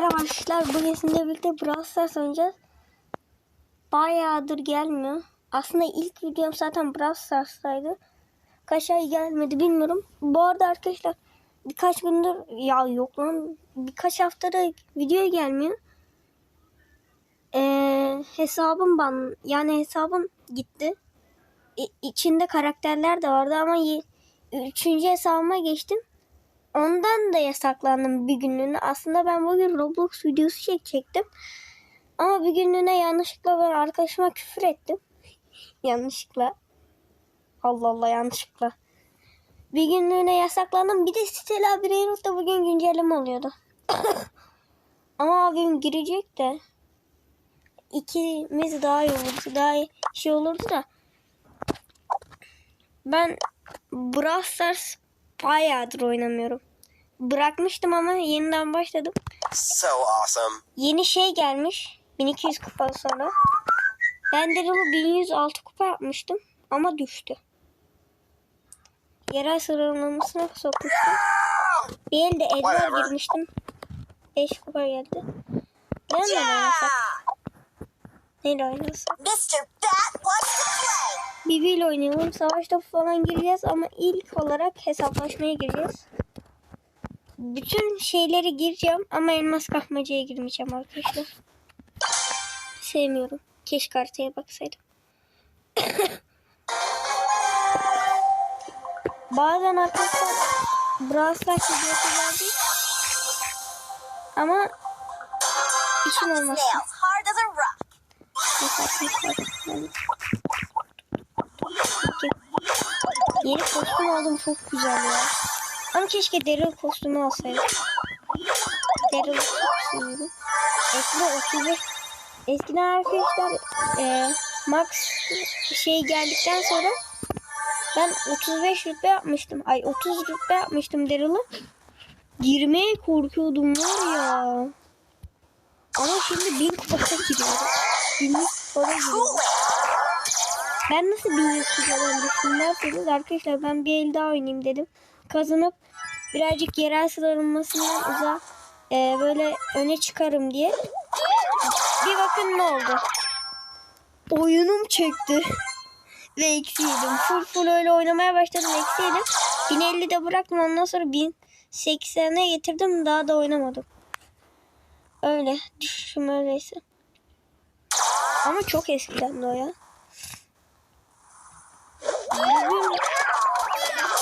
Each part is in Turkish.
Merhaba arkadaşlar. Bugün sizinle birlikte Brawl Stars oynayacağız. Bayağıdır gelmiyor. Aslında ilk videom zaten Brawl Stars'taydı. Kaç ay gelmedi bilmiyorum. Bu arada arkadaşlar birkaç gündür ya yok lan birkaç haftada video gelmiyor. Ee, hesabım ban yani hesabım gitti. İ- içinde karakterler de vardı ama üçüncü hesabıma geçtim. Ondan da yasaklandım bir günlüğüne. Aslında ben bugün Roblox videosu çekecektim. Ama bir günlüğüne yanlışlıkla ben arkadaşıma küfür ettim. yanlışlıkla. Allah Allah yanlışlıkla. Bir günlüğüne yasaklandım. Bir de Stella Breyrot'ta bugün güncelleme oluyordu. Ama abim girecek de. İkimiz daha iyi olurdu. Daha iyi şey olurdu da. Ben Brawl Stars bayağıdır oynamıyorum. Bırakmıştım ama yeniden başladım. So awesome. Yeni şey gelmiş. 1200 kupa sonra. Ben de bu 1106 kupa yapmıştım ama düştü. Yerel sıralamasına sokmuştum. Bir elde Edgar Whatever. girmiştim. 5 kupa geldi. Ben de oynasak. Neyle oynasak? Mr. Bat wants to play. İle oynayalım. Savaş topu falan gireceğiz ama ilk olarak hesaplaşmaya gireceğiz. Bütün şeyleri gireceğim ama elmas kahmacaya girmeyeceğim arkadaşlar. Sevmiyorum. Keşke haritaya baksaydım. Bazen arkadaşlar Brawl Stars videosu geldi. Ama işim olmaz. Nails Yeni kostüm aldım çok güzel ya. Ama keşke Daryl kostümü alsaydım. Daryl seviyorum. Eskiden 35 Eskiden arkadaşlar e, Max şey geldikten sonra ben 35 rütbe yapmıştım. Ay 30 rütbe yapmıştım Daryl'ı. Girmeye korkuyordum var ya. Ama şimdi 1000 kupaya giriyorum. 1000 kupaya giriyorum. Ben nasıl bir yüz kupadan düştüm derseniz arkadaşlar ben bir el daha oynayayım dedim. Kazanıp birazcık yerel sıralamasından uzak e, böyle öne çıkarım diye. Bir bakın ne oldu. Oyunum çekti. Ve eksi yedim. Full full öyle oynamaya başladım eksi yedim. 1050'de bıraktım ondan sonra 1080'e getirdim daha da oynamadım. Öyle düşüşüm öyleyse. Ama çok eskiden de o ya.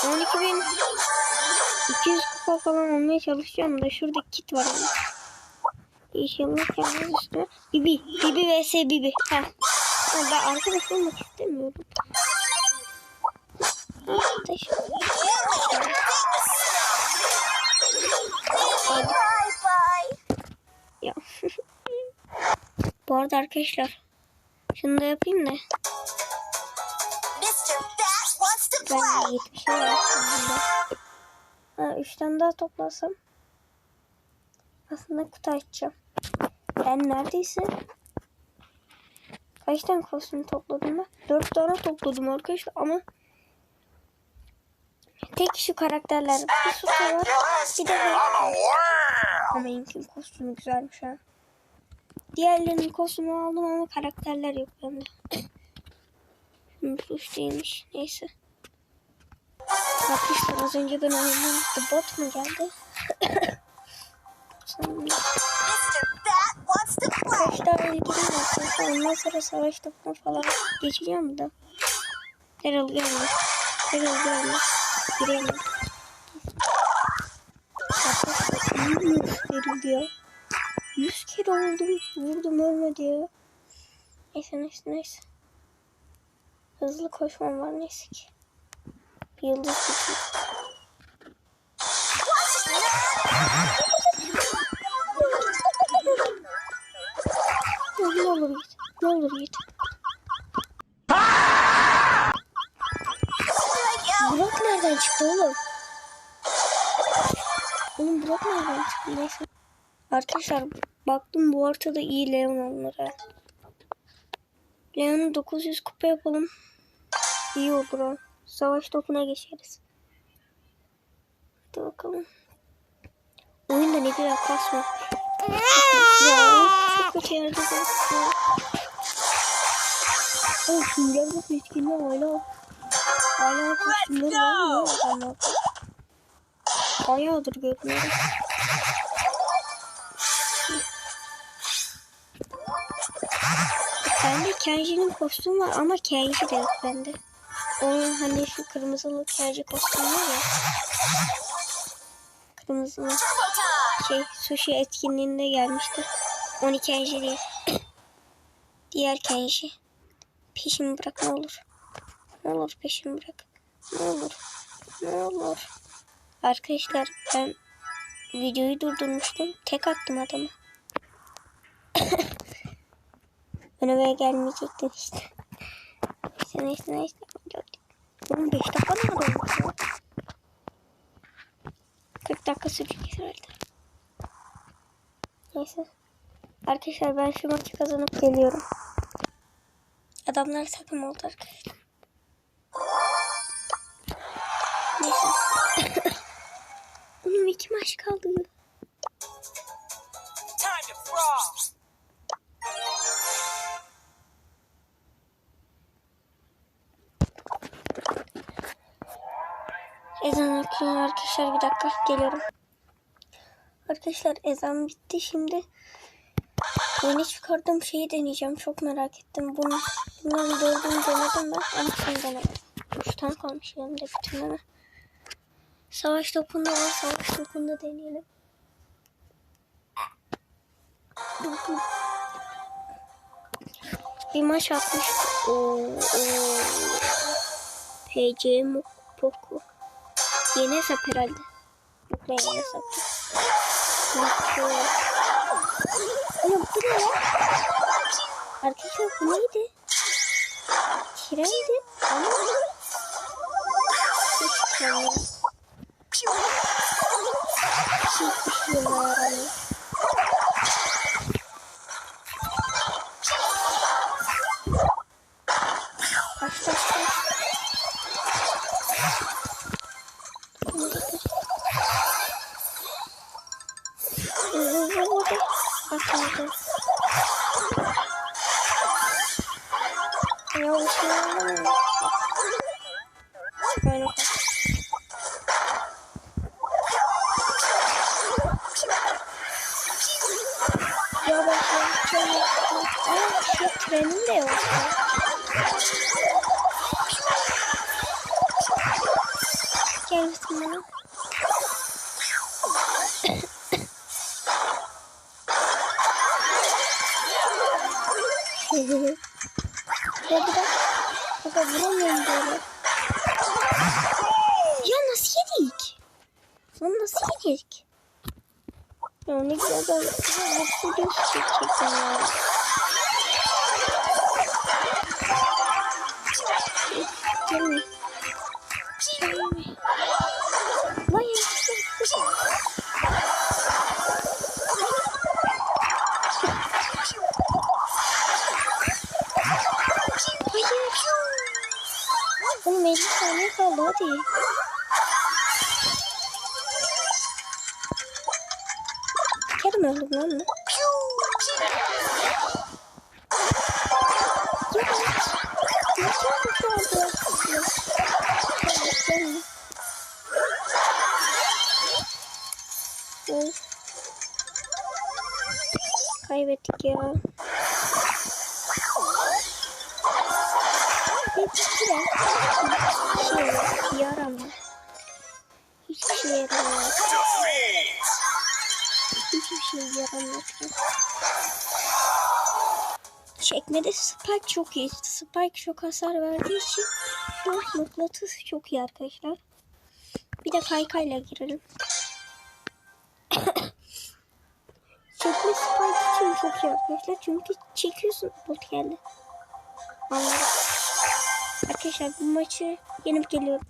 12.200 kupa falan olmaya çalışacağım da şurada kit var. Yani. İnşallah gelmez üstüne. Bibi. Bibi vs Bibi. Ha. Ben arkadaş istemiyorum. Ya. Bu arada arkadaşlar. Şunu da yapayım da. Ben play. de 70'e yaptım bunda. Ha, üç tane daha toplasam. Aslında kutu açacağım. Ben neredeyse kaç tane kostüm topladım ben? Dört tane topladım arkadaşlar ama tek şu karakterler. Bir Susa var. Bir de. Ama Hank'in kostümü güzelmiş ha. Diğerlerinin kostümü aldım ama karakterler yok bende. Müthiş değilmiş. Neyse. Arkadaşlar az önce ben oyundan The Bot mu geldi? Tane ilgili arkadaşlar. Ondan sonra savaş topu falan geçeceğim da. Daryl gelme. Daryl gelme. Mi Daryl diyor. 100 kere oldum. Vurdum ölmedi ya. Neyse neyse neyse. Hızlı koşmam var neyse ki. Yıldız düşüyor. Ne olur git. Ne olur git. Burak nereden çıktı oğlum? Oğlum Burak nereden çıktı neyse. Arkadaşlar baktım bu haritada iyi Leon ha. Leon'u 900 kupa yapalım. İyi olur ha. Savaş topuna geçeriz. Hadi bakalım. Oyunda ne kadar kasma. Ya çok kötü yerde bıraktım. Oh sünger bu etkinliği hala. Hala kostümleri var mı? Bayağıdır görmüyorum. Bende Kenji'nin kostümü var ama Kenji de yok bende. Onun hani şu kırmızılı Kenji kostümü var ya. Kırmızılı şey sushi etkinliğinde gelmişti. Oni Kenji diye. Diğer Kenji. Peşimi bırak ne olur. Ne olur peşimi bırak. Ne olur. Ne olur. Arkadaşlar ben videoyu durdurmuştum. Tek attım adamı. Önüme gelmeyecektin işte. Neyse neyse neyse. Oğlum 5 dakika ne kadar olmuş ya? 40 dakika sürecek herhalde. Neyse. Arkadaşlar ben şu maçı kazanıp geliyorum. Adamlar takım oldu arkadaşlar. Ezan okuyor arkadaşlar bir dakika geliyorum. Arkadaşlar ezan bitti şimdi. Yeni çıkardığım şeyi deneyeceğim. Çok merak ettim. Bunu, bundan dördünü denedim ben ama şunu denemedim. Üç tane kalmış yanımda bitirmeme. Savaş topunda var. Savaş topunda deneyelim. Bir maç atmış. Oo, oo. PC Poku. Yeni hesap herhalde. Yok ne yeni hesap. Yok bu ne ya? Arkadaşlar bu neydi? Trendi ama hiç çıkamıyor. Hiçbir şey yaramıyor. Bakmadım. Ya de Baba vuramıyorum böyle. Ya nasıl yedik? Lan nasıl yedik? Ya ne güzel ben bu videosu çekecektim ya. Oğlum 50 saniye kaldı hadi. Mi öldüm lan mı? Yaramıyor. Hiçbir şey yaramıyor. Hiçbir şey yaramıyor. Çekmede Spike çok iyi. Spike çok hasar verdiği için şu mıknatıs çok iyi arkadaşlar. Bir de kaykayla girelim. Çekme Spike için çok iyi arkadaşlar. Çünkü çekiyorsun. Bot geldi. Anladım. Arkadaşlar bu maçı yenip geliyorum.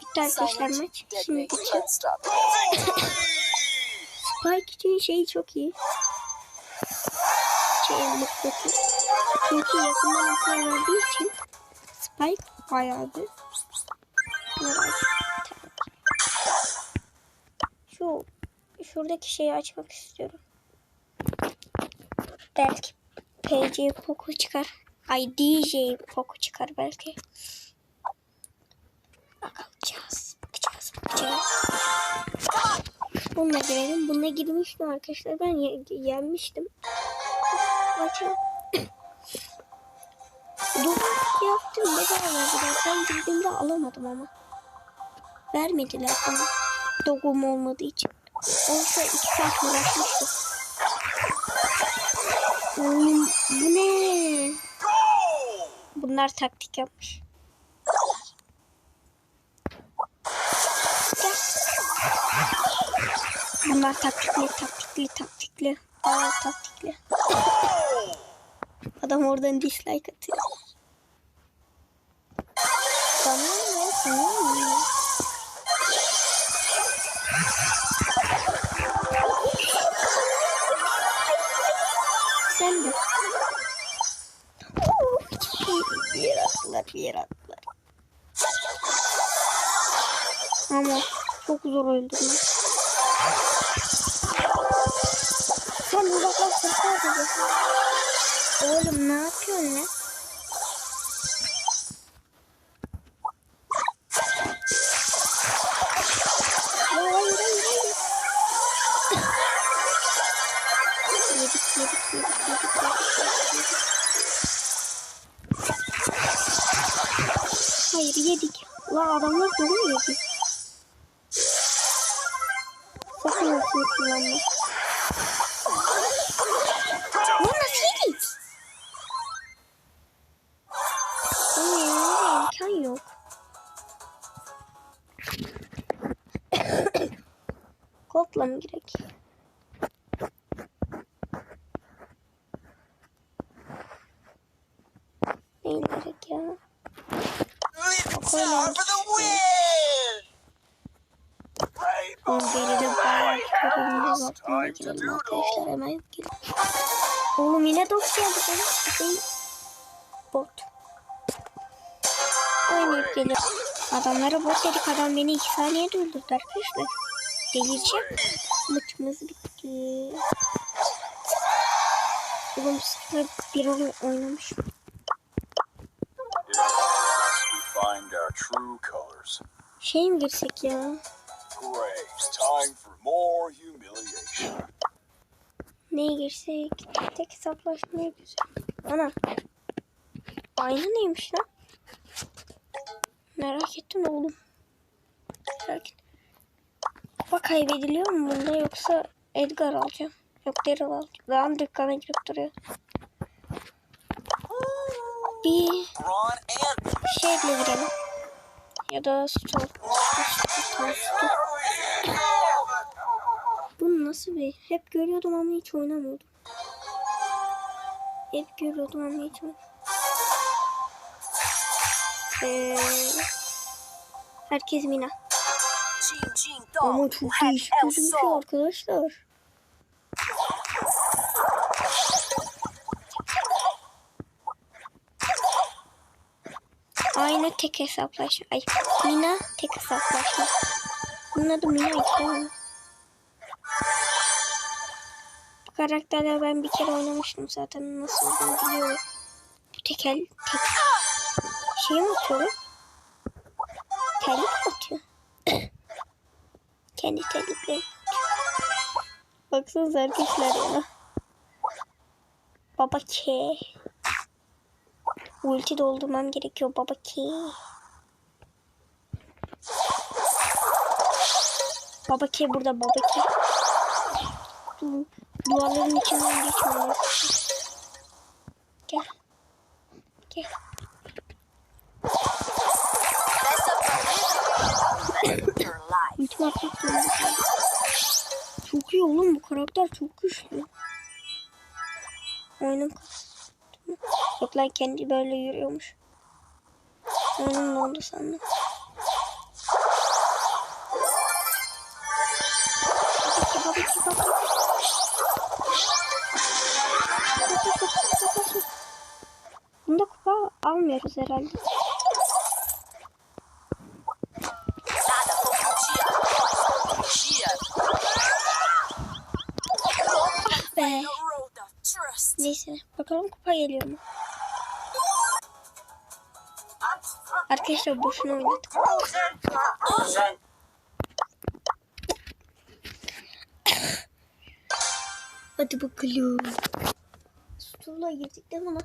Bitti arkadaşlar maç. Şimdi. Spike için şey çok iyi. Şey mıknatıs. Çünkü yakından hasar verdiği için Spike bayağı bir Şu şuradaki şeyi açmak istiyorum. Belki PC Poco çıkar. Ay DJ Poco çıkar belki. Bakacağız. Bakacağız. Bakacağız. Bununla girelim. Bununla girmiştim arkadaşlar. Ben ye- yenmiştim. Bakın. Dur yaptım. Zaman verdiler? Ben girdiğimde alamadım ama. Vermediler bana. Dogum olmadığı için. Oysa iki saat uğraşmıştım. Oğlum bu ne? Bunlar taktik yapmış. Gel. Bunlar taktikli, taktikli, taktikli. Aa, taktikli. Adam oradan dislike atıyor. Tamam ya, tamam ya. Zor öldürmek. Sen uzaklaştın sadece. Oğlum ne yapıyorsun lan? Mı gerek? Ne gerek ya? Geride bayağı var. Buna girelim arkadaşlar hemen girelim. Oğlum yine dok geldi benim. Şey, bot. Oynayıp gelir. Adamlara bot dedik adam beni 2 saniyede öldürdü arkadaşlar. Delireceğim. Maçımız bitti. Oğlum sıfır bir oyun oynamış. Şey mi girsek ya? Neye girsek? Tek hesaplaşmaya güzel. Ana. Aynı neymiş lan? Merak ettim oğlum. Merak ettim. Kupa kaybediliyor mu bunda yoksa Edgar alacağım. Yok Daryl alacağım. Daha dükkana girip duruyor. Bir şeyle girelim. Ya da. Storm. Bu nasıl bir? Hep görüyordum ama hiç oynamıyordum. Hep görüyordum ama hiç oynamıyordum. Ee, herkes Mina. Ama çok El gözüküyor Sol. arkadaşlar. Aynı tek hesaplaşma. Ay Mina tek hesaplaşma. Bunun adı Mina işte. Bu karakterle ben bir kere oynamıştım zaten nasıl olduğunu biliyorum. Bu tekel tek şey mi atıyor? lan? Kendi terlikleri. Baksanıza arkadaşlar ya. Baba K. Ulti doldurmam gerekiyor baba K. Baba K burada baba K. Du duvarların içinden geçmiyor. Gel. Gel. Atmak zorunda. Çok iyi oğlum bu karakter çok güçlü. Kastı. Yok lan kendi böyle yürüyormuş. Oyunum ne oldu sandım. Bunda kupa almıyoruz herhalde. Neyse bakalım kupa geliyor mu? Arkadaşlar boşuna oynadık. Hadi bakalım. Stula girdik değil mi ona?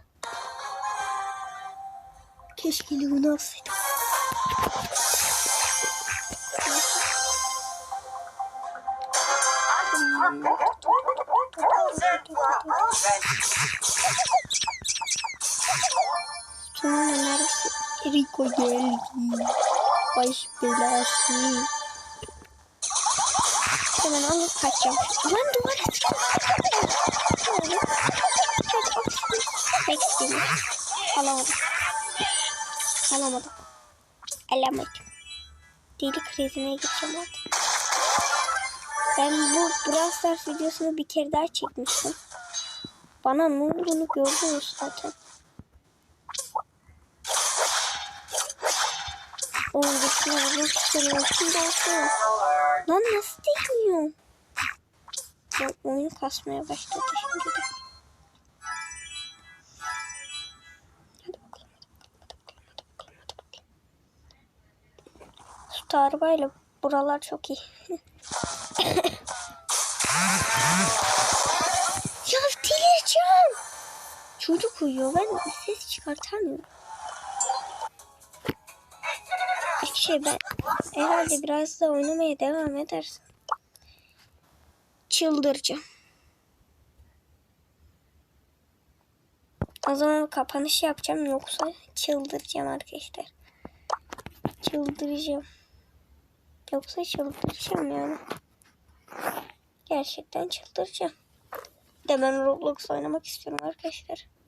Keşke limonu alsaydım. Sonra neresi? Rico geldi. Baş belası. Hemen alıp kaçacağım. Lan duvara tıkıyorum. Bekleyin. Alamadım. Alamadım. Alamadım. Deli krizine gireceğim artık. Ben bu Brawl Stars videosunu bir kere daha çekmiştim. Bana ne olduğunu gördünüz zaten. Oğlum bütün olmak istiyorum. Şimdi olsun. Lan nasıl değmiyor? Ya oyun kasmaya başladı şimdi de. Şu arabayla buralar çok iyi. Çocuk uyuyor. Ben ses çıkartamıyorum. Şey ben herhalde biraz da oynamaya devam edersin. Çıldıracağım. O zaman kapanış yapacağım yoksa çıldıracağım arkadaşlar. Çıldıracağım. Yoksa çıldıracağım yani. Gerçekten çıldıracağım. De ben Roblox oynamak istiyorum arkadaşlar.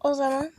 O zaman